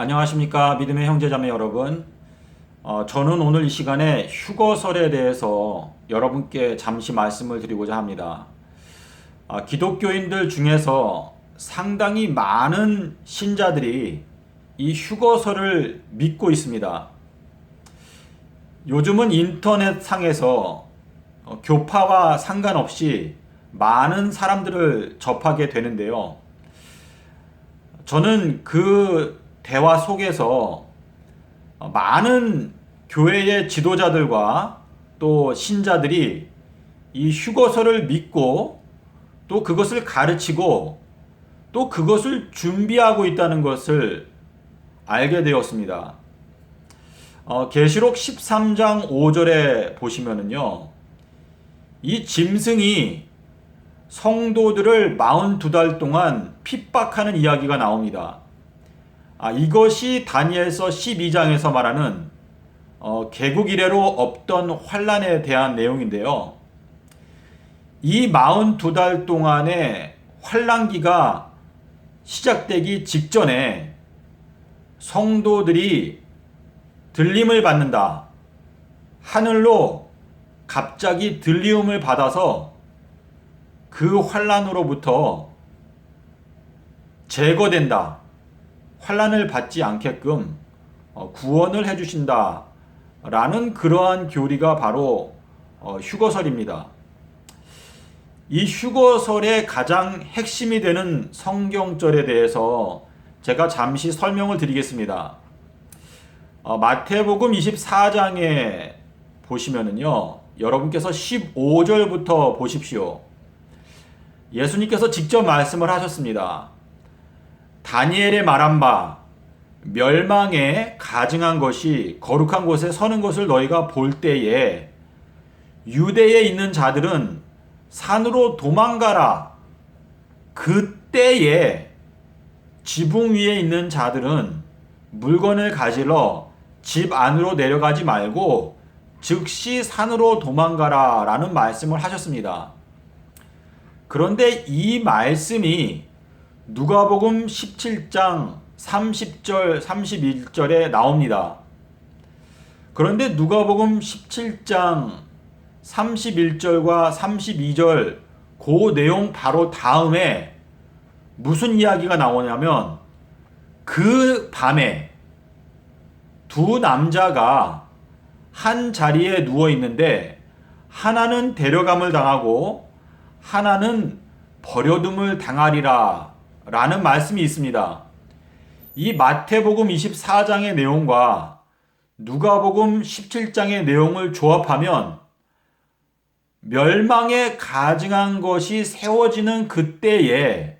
안녕하십니까 믿음의 형제자매 여러분. 어, 저는 오늘 이 시간에 휴거설에 대해서 여러분께 잠시 말씀을 드리고자 합니다. 아, 기독교인들 중에서 상당히 많은 신자들이 이 휴거설을 믿고 있습니다. 요즘은 인터넷 상에서 어, 교파와 상관없이 많은 사람들을 접하게 되는데요. 저는 그 대화 속에서 많은 교회의 지도자들과 또 신자들이 이 휴거서를 믿고 또 그것을 가르치고 또 그것을 준비하고 있다는 것을 알게 되었습니다. 어, 계시록 13장 5절에 보시면은요. 이 짐승이 성도들을 42달 동안 핍박하는 이야기가 나옵니다. 아, 이것이 다니엘서 12장에서 말하는 어, 개국 이래로 없던 환란에 대한 내용인데요. 이 42달 동안의 환란기가 시작되기 직전에 성도들이 들림을 받는다. 하늘로 갑자기 들리움을 받아서 그 환란으로부터 제거된다. 환란을 받지 않게끔 어, 구원을 해주신다. 라는 그러한 교리가 바로 어, 휴거설입니다. 이 휴거설의 가장 핵심이 되는 성경절에 대해서 제가 잠시 설명을 드리겠습니다. 어, 마태복음 24장에 보시면은요, 여러분께서 15절부터 보십시오. 예수님께서 직접 말씀을 하셨습니다. 다니엘의 말한 바 멸망에 가증한 것이 거룩한 곳에 서는 것을 너희가 볼 때에 유대에 있는 자들은 산으로 도망가라. 그때에 지붕 위에 있는 자들은 물건을 가지러 집 안으로 내려가지 말고 즉시 산으로 도망가라 라는 말씀을 하셨습니다. 그런데 이 말씀이 누가복음 17장 30절 31절에 나옵니다. 그런데 누가복음 17장 31절과 32절 그 내용 바로 다음에 무슨 이야기가 나오냐면 그 밤에 두 남자가 한 자리에 누워 있는데 하나는 데려감을 당하고 하나는 버려둠을 당하리라 라는 말씀이 있습니다. 이 마태복음 24장의 내용과 누가복음 17장의 내용을 조합하면 멸망에 가증한 것이 세워지는 그때에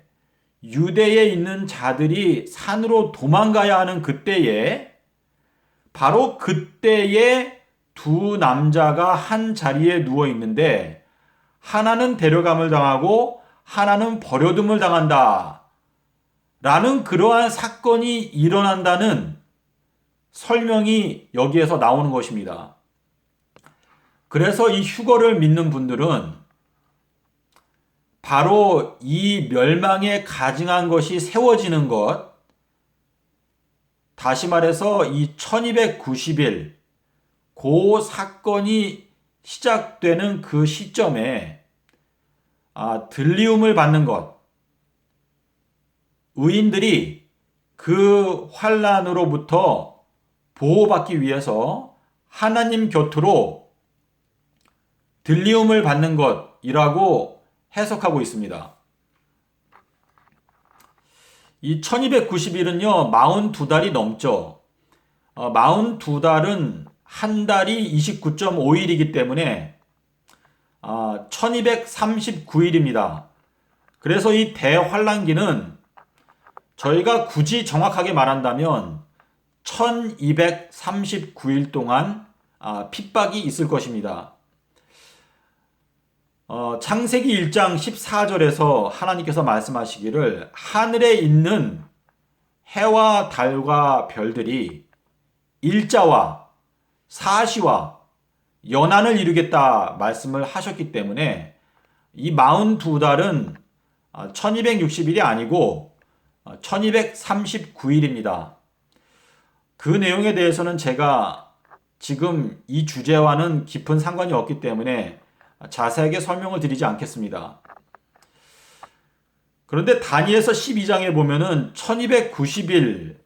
유대에 있는 자들이 산으로 도망가야 하는 그때에 바로 그때에 두 남자가 한 자리에 누워 있는데 하나는 데려감을 당하고 하나는 버려둠을 당한다. 라는 그러한 사건이 일어난다는 설명이 여기에서 나오는 것입니다. 그래서 이 휴거를 믿는 분들은 바로 이 멸망에 가증한 것이 세워지는 것, 다시 말해서 이 1290일, 그 사건이 시작되는 그 시점에 아, 들리움을 받는 것, 의인들이 그 환란으로부터 보호받기 위해서 하나님 곁으로 들리움을 받는 것이라고 해석하고 있습니다. 이 1290일은요, 42달이 넘죠. 어, 42달은 한 달이 29.5일이기 때문에 아, 1239일입니다. 그래서 이 대환란기는 저희가 굳이 정확하게 말한다면 1239일 동안 아, 핍박이 있을 것입니다. 어, 창세기 1장 14절에서 하나님께서 말씀하시기를 하늘에 있는 해와 달과 별들이 일자와 사시와 연한을 이루겠다 말씀을 하셨기 때문에 이 42달은 1260일이 아니고 1239일입니다. 그 내용에 대해서는 제가 지금 이 주제와는 깊은 상관이 없기 때문에 자세하게 설명을 드리지 않겠습니다. 그런데 다니에서 12장에 보면은 1290일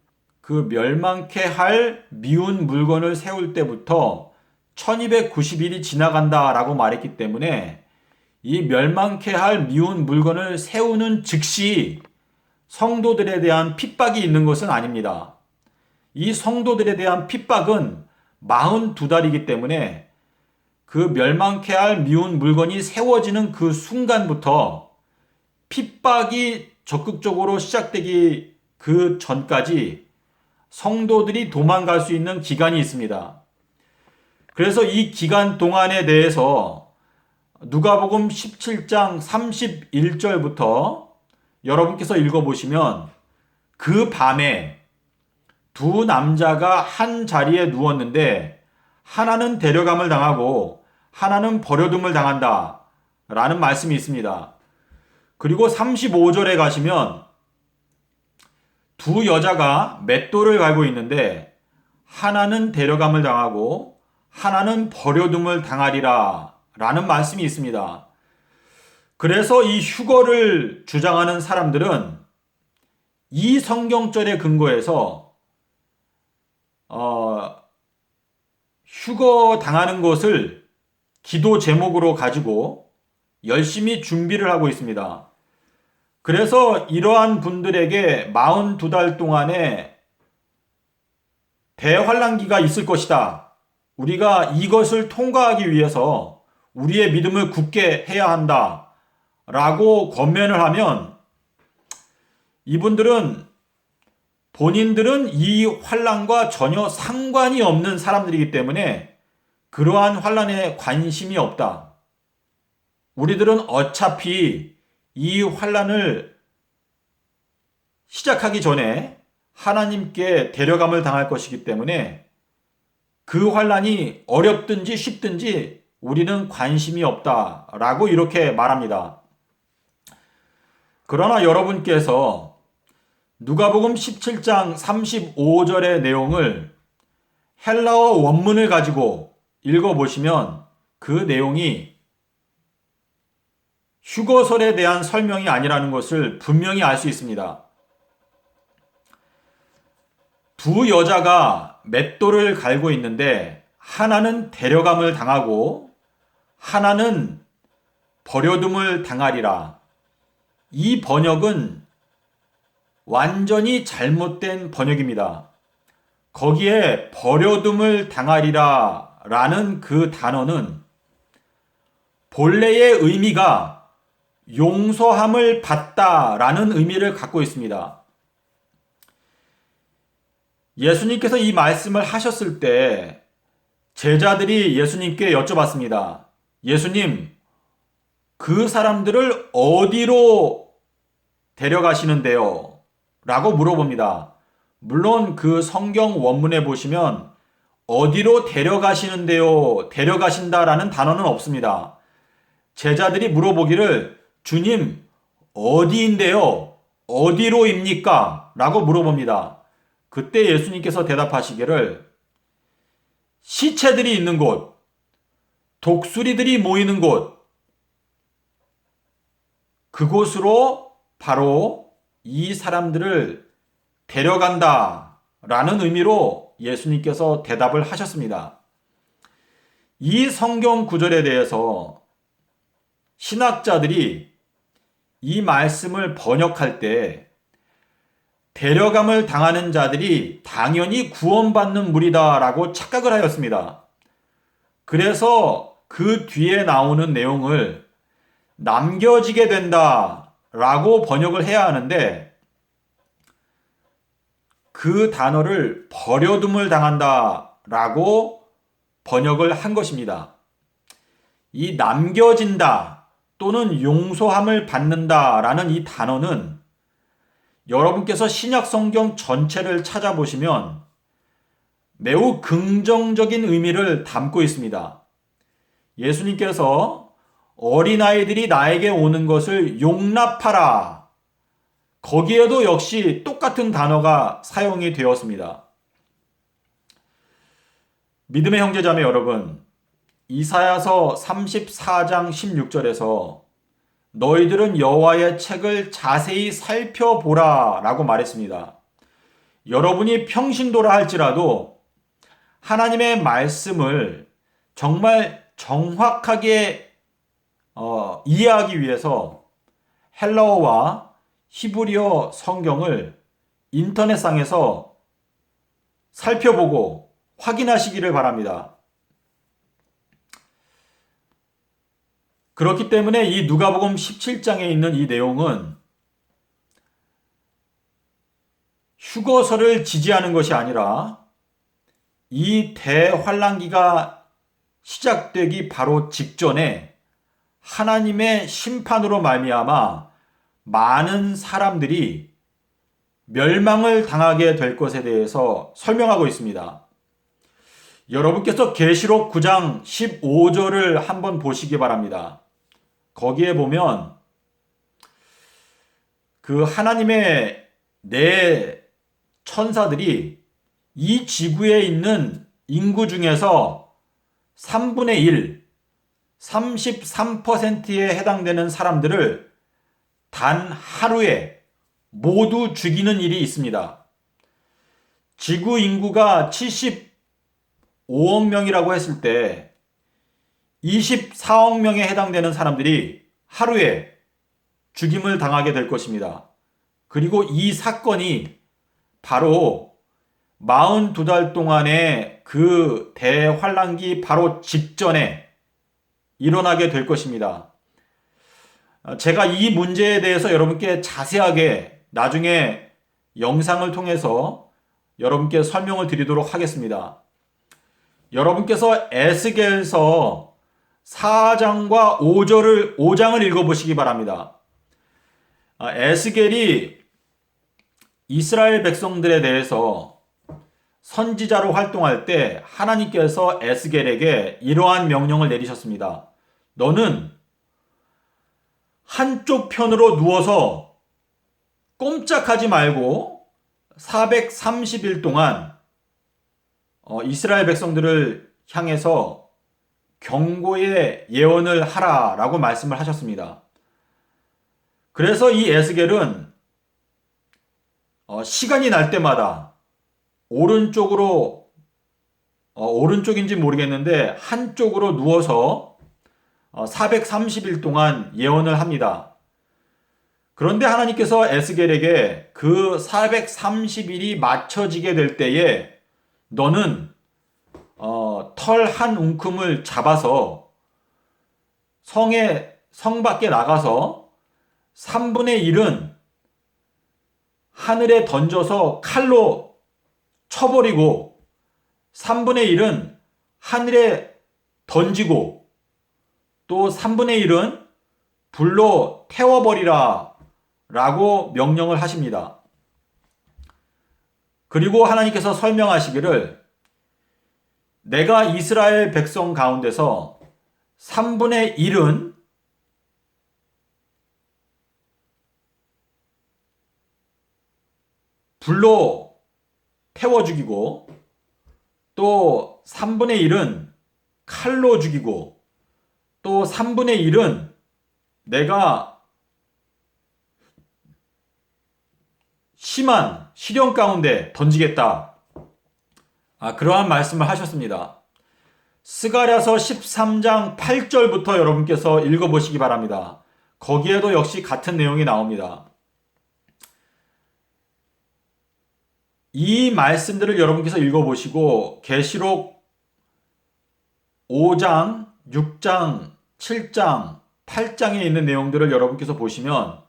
그 멸망케 할 미운 물건을 세울 때부터 1290일이 지나간다라고 말했기 때문에 이 멸망케 할 미운 물건을 세우는 즉시 성도들에 대한 핍박이 있는 것은 아닙니다. 이 성도들에 대한 핍박은 42달이기 때문에 그 멸망케 할 미운 물건이 세워지는 그 순간부터 핍박이 적극적으로 시작되기 그 전까지 성도들이 도망갈 수 있는 기간이 있습니다. 그래서 이 기간 동안에 대해서 누가복음 17장 31절부터 여러분께서 읽어보시면 그 밤에 두 남자가 한 자리에 누웠는데 하나는 데려감을 당하고 하나는 버려둠을 당한다. 라는 말씀이 있습니다. 그리고 35절에 가시면 두 여자가 맷돌을 갈고 있는데 하나는 데려감을 당하고 하나는 버려둠을 당하리라 라는 말씀이 있습니다. 그래서 이 휴거를 주장하는 사람들은 이 성경절에 근거해서 어, 휴거 당하는 것을 기도 제목으로 가지고 열심히 준비를 하고 있습니다. 그래서 이러한 분들에게 42달 동안에 대환란기가 있을 것이다. 우리가 이것을 통과하기 위해서 우리의 믿음을 굳게 해야 한다. 라고 권면을 하면 이분들은 본인들은 이 환란과 전혀 상관이 없는 사람들이기 때문에 그러한 환란에 관심이 없다. 우리들은 어차피 이 환란을 시작하기 전에 하나님께 데려감을 당할 것이기 때문에 그 환란이 어렵든지 쉽든지 우리는 관심이 없다라고 이렇게 말합니다. 그러나 여러분께서 누가복음 17장 35절의 내용을 헬라어 원문을 가지고 읽어보시면 그 내용이 휴거설에 대한 설명이 아니라는 것을 분명히 알 수 있습니다. 두 여자가 맷돌을 갈고 있는데 하나는 데려감을 당하고 하나는 버려둠을 당하리라. 이 번역은 완전히 잘못된 번역입니다. 거기에 버려둠을 당하리라 라는 그 단어는 본래의 의미가 용서함을 받다 라는 의미를 갖고 있습니다. 예수님께서 이 말씀을 하셨을 때 제자들이 예수님께 여쭤봤습니다. 예수님, 그 사람들을 어디로 데려가시는데요? 라고 물어봅니다. 물론 그 성경 원문에 보시면 어디로 데려가시는데요? 데려가신다라는 단어는 없습니다. 제자들이 물어보기를 주님, 어디인데요? 어디로입니까? 라고 물어봅니다. 그때 예수님께서 대답하시기를 시체들이 있는 곳, 독수리들이 모이는 곳, 그곳으로 바로 이 사람들을 데려간다 라는 의미로 예수님께서 대답을 하셨습니다. 이 성경 구절에 대해서 신학자들이 이 말씀을 번역할 때 데려감을 당하는 자들이 당연히 구원받는 무리다라고 착각을 하였습니다. 그래서 그 뒤에 나오는 내용을 남겨지게 된다 라고 번역을 해야 하는데 그 단어를 버려둠을 당한다 라고 번역을 한 것입니다. 이 남겨진다 또는 용서함을 받는다 라는 이 단어는 여러분께서 신약 성경 전체를 찾아보시면 매우 긍정적인 의미를 담고 있습니다. 예수님께서 어린아이들이 나에게 오는 것을 용납하라. 거기에도 역시 똑같은 단어가 사용이 되었습니다. 믿음의 형제자매 여러분, 이사야서 34장 16절에서 너희들은 여호와의 책을 자세히 살펴보라라고 말했습니다. 여러분이 평신도라 할지라도 하나님의 말씀을 정말 정확하게 어, 이해하기 위해서 헬라어와 히브리어 성경을 인터넷상에서 살펴보고 확인하시기를 바랍니다. 그렇기 때문에 이 누가복음 17장에 있는 이 내용은 휴거서를 지지하는 것이 아니라 이 대환란기가 시작되기 바로 직전에 하나님의 심판으로 말미암아 많은 사람들이 멸망을 당하게 될 것에 대해서 설명하고 있습니다. 여러분께서 계시록 9장 15절을 한번 보시기 바랍니다. 거기에 보면 그 하나님의 네 천사들이 이 지구에 있는 인구 중에서 3분의 1, 33%에 해당되는 사람들을 단 하루에 모두 죽이는 일이 있습니다. 지구 인구가 75억 명이라고 했을 때 24억 명에 해당되는 사람들이 하루에 죽임을 당하게 될 것입니다. 그리고 이 사건이 바로 42달 동안의 그 대환란기 바로 직전에 일어나게 될 것입니다. 제가 이 문제에 대해서 여러분께 자세하게 나중에 영상을 통해서 여러분께 설명을 드리도록 하겠습니다. 여러분께서 에스겔서 4장과 5절을 5장을 읽어 보시기 바랍니다. 아, 에스겔이 이스라엘 백성들에 대해서 선지자로 활동할 때 하나님께서 에스겔에게 이러한 명령을 내리셨습니다. 너는 한쪽 편으로 누워서 꼼짝하지 말고 430일 동안 어, 이스라엘 백성들을 향해서 경고의 예언을 하라라고 말씀을 하셨습니다. 그래서 이 에스겔은 어, 시간이 날 때마다 오른쪽으로 어, 오른쪽인지 모르겠는데 한쪽으로 누워서 어, 430일 동안 예언을 합니다. 그런데 하나님께서 에스겔에게 그 430일이 맞춰지게 될 때에 너는 어, 털 한 움큼을 잡아서 성에 성 밖에 나가서 3분의 1은 하늘에 던져서 칼로 쳐버리고 3분의 1은 하늘에 던지고 또 3분의 1은 불로 태워버리라 라고 명령을 하십니다. 그리고 하나님께서 설명하시기를 내가 이스라엘 백성 가운데서 3분의 1은 불로 태워 죽이고 또 3분의 1은 칼로 죽이고 또 3분의 1은 내가 심한 시련 가운데 던지겠다. 아, 그러한 말씀을 하셨습니다. 스가랴서 13장 8절부터 여러분께서 읽어보시기 바랍니다. 거기에도 역시 같은 내용이 나옵니다. 이 말씀들을 여러분께서 읽어보시고 계시록 5장, 6장, 7장, 8장에 있는 내용들을 여러분께서 보시면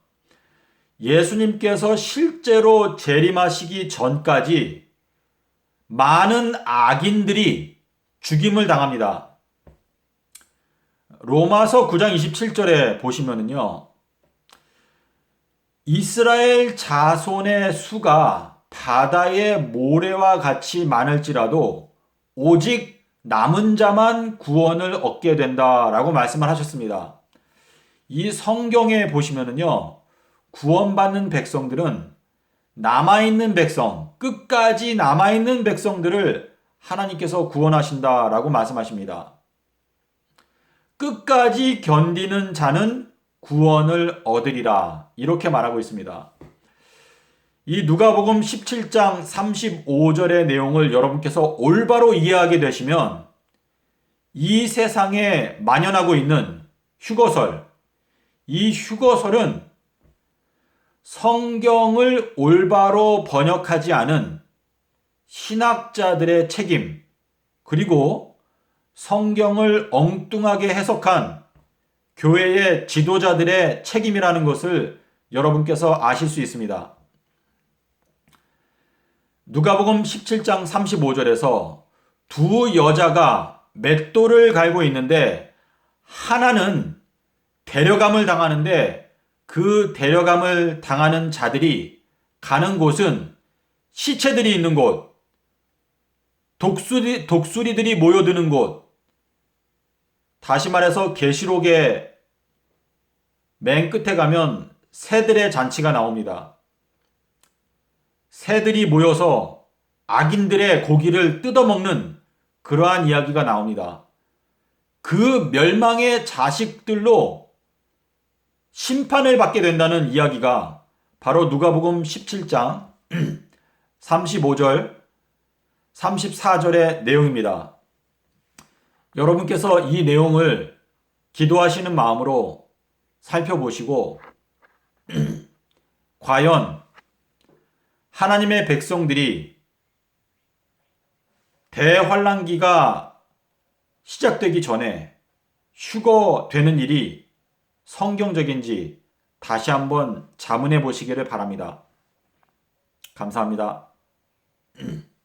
예수님께서 실제로 재림하시기 전까지 많은 악인들이 죽임을 당합니다. 로마서 9장 27절에 보시면은요. 이스라엘 자손의 수가 바다의 모래와 같이 많을지라도 오직 남은 자만 구원을 얻게 된다라고 말씀을 하셨습니다. 이 성경에 보시면은요. 구원받는 백성들은 남아있는 백성, 끝까지 남아있는 백성들을 하나님께서 구원하신다라고 말씀하십니다. 끝까지 견디는 자는 구원을 얻으리라. 이렇게 말하고 있습니다. 이 누가복음 17장 35절의 내용을 여러분께서 올바로 이해하게 되시면 이 세상에 만연하고 있는 휴거설, 이 휴거설은 성경을 올바로 번역하지 않은 신학자들의 책임, 그리고 성경을 엉뚱하게 해석한 교회의 지도자들의 책임이라는 것을 여러분께서 아실 수 있습니다. 누가복음 17장 35절에서 두 여자가 맷돌을 갈고 있는데 하나는 데려감을 당하는데 그 데려감을 당하는 자들이 가는 곳은 시체들이 있는 곳, 독수리, 독수리들이 모여드는 곳, 다시 말해서 계시록의 맨 끝에 가면 새들의 잔치가 나옵니다. 새들이 모여서 악인들의 고기를 뜯어먹는 그러한 이야기가 나옵니다. 그 멸망의 자식들로 심판을 받게 된다는 이야기가 바로 누가복음 17장 35절 34절의 내용입니다. 여러분께서 이 내용을 기도하시는 마음으로 살펴보시고 과연 하나님의 백성들이 대환란기가 시작되기 전에 휴거되는 일이 성경적인지 다시 한번 자문해 보시기를 바랍니다. 감사합니다.